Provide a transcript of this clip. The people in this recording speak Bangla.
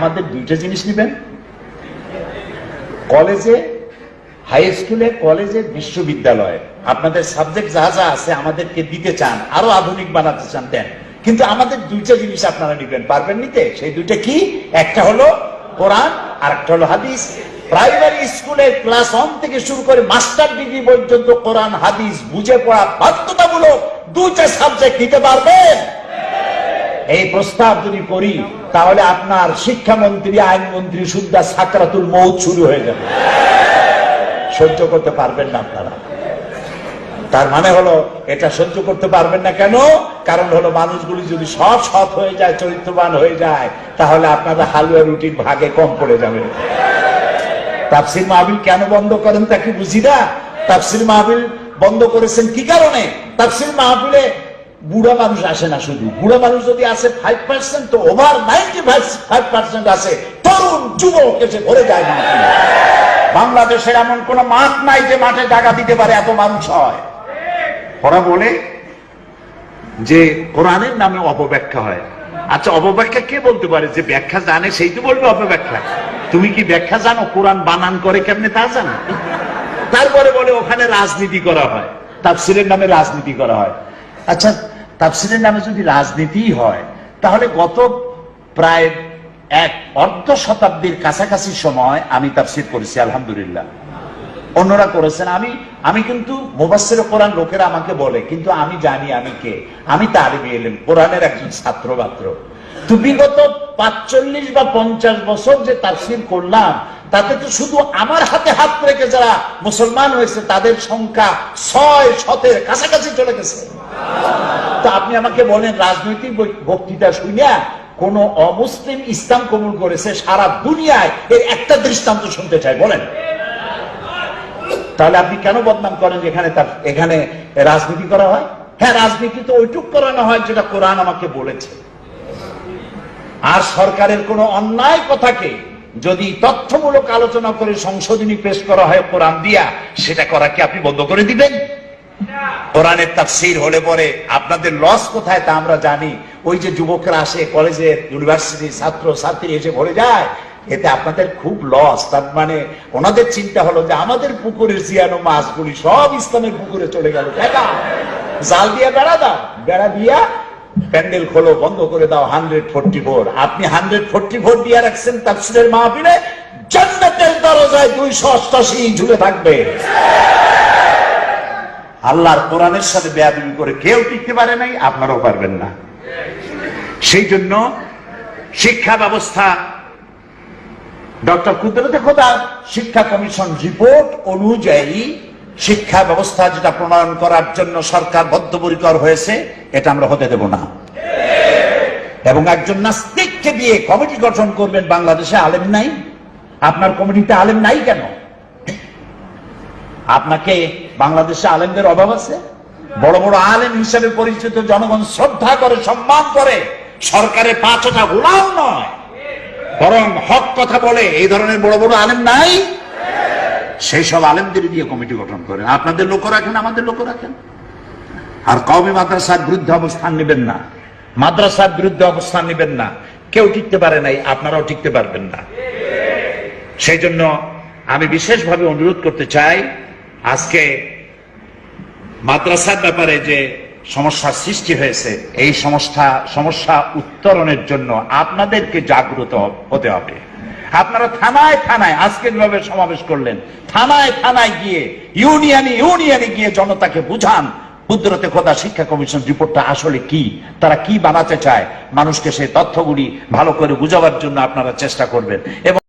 আমাদের দুইটা জিনিস নেবেন। কলেজে হাই স্কুলে কলেজে, বিশ্ববিদ্যালয়ে। আপনাদের সাবজেক্ট যা যা আছে আমাদেরকে দিতে চান, আরও আধুনিক বানাতে চান, দেন। কিন্তু আমাদের দুইটা জিনিস আপনারা নিবেন। পারবেন নিতে? সেই দুইটা কি? একটা হলো কোরআন আর একটা হলো হাদিস। প্রাইমারি স্কুলে ক্লাস ওয়ান থেকে শুরু করে মাস্টার ডিগ্রি পর্যন্ত কোরআন, হাদিস, বুঝে পড়া বাধ্যতামূলক দুইটা সাবজেক্ট নিতে পারবেন। এই প্রস্তাব যদি করি, তাহলে আপনার শিক্ষামন্ত্রী, আইনমন্ত্রী সুদ্ধা সাকরাতুল মৌত শুরু হয়ে যাবে। সহ্য করতে পারবেন না আপনারা। তার মানে হলো, এটা সহ্য করতে পারবেন না কেন? কারণ হলো, মানুষগুলি যদি সব সৎ হয়ে যায়, চরিত্রবান হয়ে যায়, তাহলে আপনারা হালুয়া রুটির ভাগে কম পড়ে যাবে। তাফসির মাহবিল কেন বন্ধ করেন তা কি বুঝি না? তাফসির মাহবিল বন্ধ করেছেন কি কারণে? তাফসির মাহবিলে বুড়া মানুষ আসে না শুধু। বুড়া মানুষ যদি আসে ফাইভ পার্সেন্ট তো ওভার নাইনটি ফাইভ পার্সেন্ট আসে। তরুণ, যুবক এসে ভরে যায় মাহফিলে বাংলাদেশের এমন কোন মাঠ নাই যে মাঠে জায়গা দিতে পারে এত মানুষ হয়। ওরা বলে যে কোরআনের নামে অপব্যাখ্যা হয়। আচ্ছা অপব্যাখ্যা কে বলতে পারে? যে ব্যাখ্যা জানে সেই তো বলবে অপব্যাখ্যা। তুমি কি ব্যাখ্যা জানো? কোরআন বানান করে কেমনে তা জানো? তারপরে বলে ওখানে রাজনীতি করা হয়। তাফসিরের নামে রাজনীতি করা হয়। আচ্ছা তাফসিরের নামে যদি রাজনীতি হয়, তাহলে গত প্রায় এক অর্ধ শতাব্দীর কাছাকাছি সময় আমি তাফসির করেছি, আলহামদুলিল্লাহ। অন্যরা করেছেন। আমি আমি কিন্তু মুবাসের কোরআন লোকেরা আমাকে বলে, কিন্তু আমি জানি আমি কে। আমি তালিবি এলেম, কোরআনের একজন ছাত্র মাত্র তো বিগত পাঁচচল্লিশ বা পঞ্চাশ বছর যে তাফসির করলাম, তাতে তো শুধু আমার হাতে হাত রেখে যারা মুসলমান হয়েছে, তাদের সংখ্যা ছয় শতের কাছাকাছি চলে গেছে। তো আপনি আমাকে বলেন, রাজনৈতিক বক্তৃতা শুনিয়া কোন অমুসলিম ইসলাম কবুল করেছে সারা দুনিয়ায়, এর একটা দৃষ্টান্ত শুনতে চাই, বলেন। তাহলে আপনি কেন বদনাম করেন এখানে তার, এখানে রাজনীতি করা হয়? হ্যাঁ রাজনীতি তো ওইটুক করানো হয় যেটা কোরআন আমাকে বলেছে। আর সরকারের কোন অন্যায় কথাকে যদি তথ্যমূলক আলোচনা করে সংশোধনী পেশ করা হয় কোরআন দিয়া, সেটা করা কি আপনি বন্ধ করে দিবেন? কোরআনের তাফসির হলে পরে আপনাদের লস কোথায় তা আমরা জানি। ওই যে যুবকরা আসে ইউনিভার্সিটি ছাত্র, ছাত্রী এসে ভরে যায়, এতে আপনাদের খুব লস তার মানে ওনাদের চিন্তা হলো যে আমাদের পুকুরের জিয়ানো মাছগুলি সব ইসলামের পুকুরে চলে গেল। জাল দিয়া বেড়া দাও। বেড়া দিয়া প্যান্ডেল খোলো, বন্ধ করে দাও হান্ড্রেড ফোরটি ফোর আপনি হান্ড্রেড ফোরটি ফোর দিয়ে রাখছেন তাফসিরের মাহফিলে, জান্নাতের দরজায় দুইশো অষ্টাশি ঝুলে থাকবে। আল্লাহর কোরআনের সাথে বেয়াদবি করে কেউ টিকতে পারে নাই, আপনারাও পারবেন না। সেই জন্য শিক্ষা ব্যবস্থা, ডক্টর কুদরতে খোদা শিক্ষা কমিশন রিপোর্ট অনুযায়ী শিক্ষা ব্যবস্থা যেটা প্রণয়ন করার জন্য সরকার বদ্ধপরিকর হয়েছে, এটা আমরা হতে দেব না। এবং একজন নাস্তিককে দিয়ে কমিটি গঠন করবেন বাংলাদেশে আলেম নাই। আপনার কমিটিতে আলেম নাই কেন? আপনাকে বাংলাদেশে আলেমদের অভাব আছে? বড় বড় আলেম হিসেবে পরিচিত জনগণ শ্রদ্ধা করে, সম্মান করে, সরকারের পাঁচটা গোলাম নয়। বরং হক কথা বলে, এই ধরনের বড় বড় আলেম নাই? সেই সব আলেমদের দিয়ে কমিটি গঠন করেন। আপনাদের লোক রাখেন, আমাদের লোক রাখেন। আর কওমি মাদ্রাসার বিরুদ্ধে অবস্থান নেবেন না। মাদ্রাসার বিরুদ্ধে অবস্থান নেবেন না। কেউ টিকতে পারে নাই, আপনারাও টিকতে পারবেন না। সেই জন্য আমি বিশেষভাবে অনুরোধ করতে চাই আজকে মাদ্রাসার ব্যাপারে যে সমস্যার সৃষ্টি হয়েছে, এই সমস্যা সমস্যা উত্তরণের জন্য আপনাদেরকে জাগ্রত হতে হবে। আপনারা থানায় থানায় আজকে যেভাবে সমাবেশ করলেন, থানায় থানায় গিয়ে, ইউনিয়নে ইউনিয়নে গিয়ে জনতাকে বুঝান, কুদরতে খোদা শিক্ষা কমিশন রিপোর্টটা আসলে কি, তারা কি বানাতে চায়, মানুষকে সেই তথ্যগুলি ভালো করে বুঝাবার জন্য আপনারা চেষ্টা করবেন। এবং